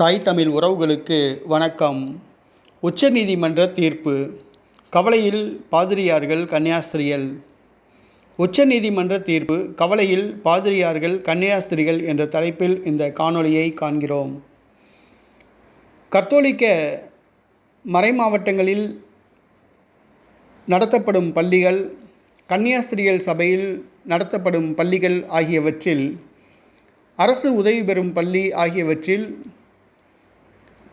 தாய் தமிழ் உறவுகளுக்கு வணக்கம். உச்சநீதிமன்ற தீர்ப்பு. கவலையில் பாதிரியார்கள் கன்னியாஸ்திரிகள். உச்சநீதிமன்ற தீர்ப்பு கவலையில் பாதிரியார்கள் கன்னியாஸ்திரிகள் என்ற தலைப்பில் இந்த காணொளியை காண்கிறோம். கத்தோலிக்க மறைமாவட்டங்களில் நடத்தப்படும் பள்ளிகள் கன்னியாஸ்திரிகள் சபையில் நடத்தப்படும் பள்ளிகள் ஆகியவற்றில் அரசு உதவி பெறும் பள்ளி ஆகியவற்றில்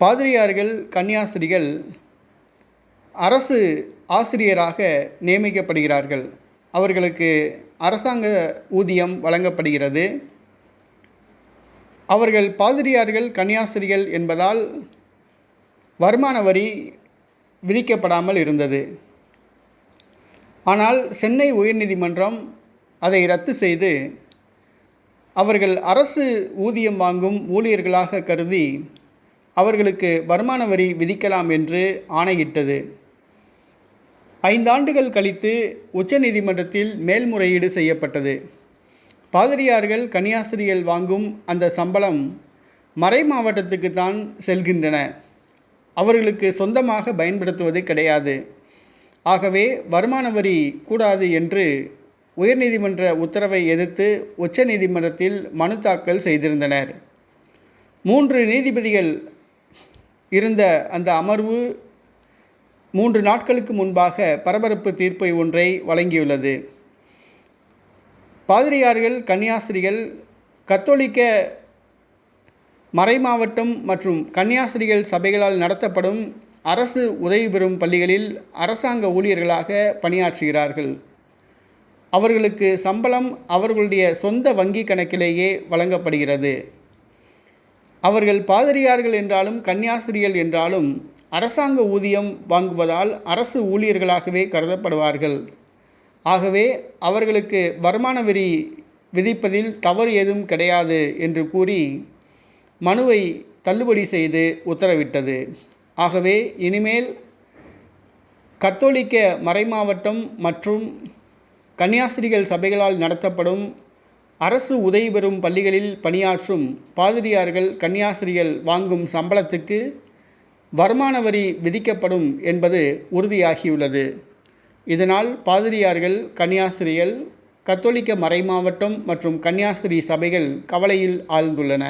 பாதிரியார்கள் கன்னியாஸ்திரிகள் அரசு ஆசிரியராக நியமிக்கப்படுகிறார்கள். அவர்களுக்கு அரசாங்க ஊதியம் வழங்கப்படுகிறது. அவர்கள் பாதிரியார்கள் கன்னியாஸ்திரிகள் என்பதால் வருமான வரி விதிக்கப்படாமல் இருந்தது. ஆனால் சென்னை உயர்நீதிமன்றம் அதை ரத்து செய்து அவர்கள் அரசு ஊதியம் வாங்கும் ஊழியர்களாக கருதி அவர்களுக்கு வருமான வரி விதிக்கலாம் என்று ஆணையிட்டது. ஐந்தாண்டுகள் கழித்து உச்சநீதிமன்றத்தில் மேல்முறையீடு செய்யப்பட்டது. பாதிரியார்கள் கன்னியாஸ்திரிகள் வாங்கும் அந்த சம்பளம் மறை மாவட்டத்துக்கு தான் செல்கின்றன. அவர்களுக்கு சொந்தமாக பயன்படுத்துவது கிடையாது. ஆகவே வருமான வரி கூடாது என்று உயர்நீதிமன்ற உத்தரவை எதிர்த்து உச்சநீதிமன்றத்தில் மனு தாக்கல் செய்திருந்தனர். மூன்று நீதிபதிகள் இருந்த அந்த அமர்வு மூன்று நாட்களுக்கு முன்பாக பரபரப்பு தீர்ப்பை ஒன்றை வழங்கியுள்ளது. பாதிரியார்கள் கன்னியாஸ்திரிகள் கத்தோலிக்க மறைமாவட்டம் மற்றும் கன்னியாஸ்திரிகள் சபைகளால் நடத்தப்படும் அரசு உதவி பெறும் பள்ளிகளில் அரசாங்க ஊழியர்களாக பணியாற்றுகிறார்கள். அவர்களுக்கு சம்பளம் அவர்களுடைய சொந்த வங்கி கணக்கிலேயே வழங்கப்படுகிறது. அவர்கள் பாதிரியார்கள் என்றாலும் கன்னியாஸ்திரிகள் என்றாலும் அரசாங்க ஊதியம் வாங்குவதால் அரசு ஊழியர்களாகவே கருதப்படுவார்கள். ஆகவே அவர்களுக்கு வருமான வரி விதிப்பதில் தவறு ஏதும் கிடையாது என்று கூறி மனுவை தள்ளுபடி செய்து உத்தரவிட்டது. ஆகவே இனிமேல் கத்தோலிக்க மறைமாவட்டம் மற்றும் கன்னியாஸ்திரிகள் சபைகளால் நடத்தப்படும் அரசு உதவி பெறும் பள்ளிகளில் பணியாற்றும் பாதிரியார்கள் கன்னியாசிரியர்கள் வாங்கும் சம்பளத்துக்கு வருமான வரி விதிக்கப்படும் என்பது உறுதியாகியுள்ளது. இதனால் பாதிரியார்கள் கன்னியாசிரியர்கள் கத்தோலிக்க மறைமாவட்டம் மற்றும் கன்னியாசிரி சபைகள் கவலையில் ஆழ்ந்துள்ளன.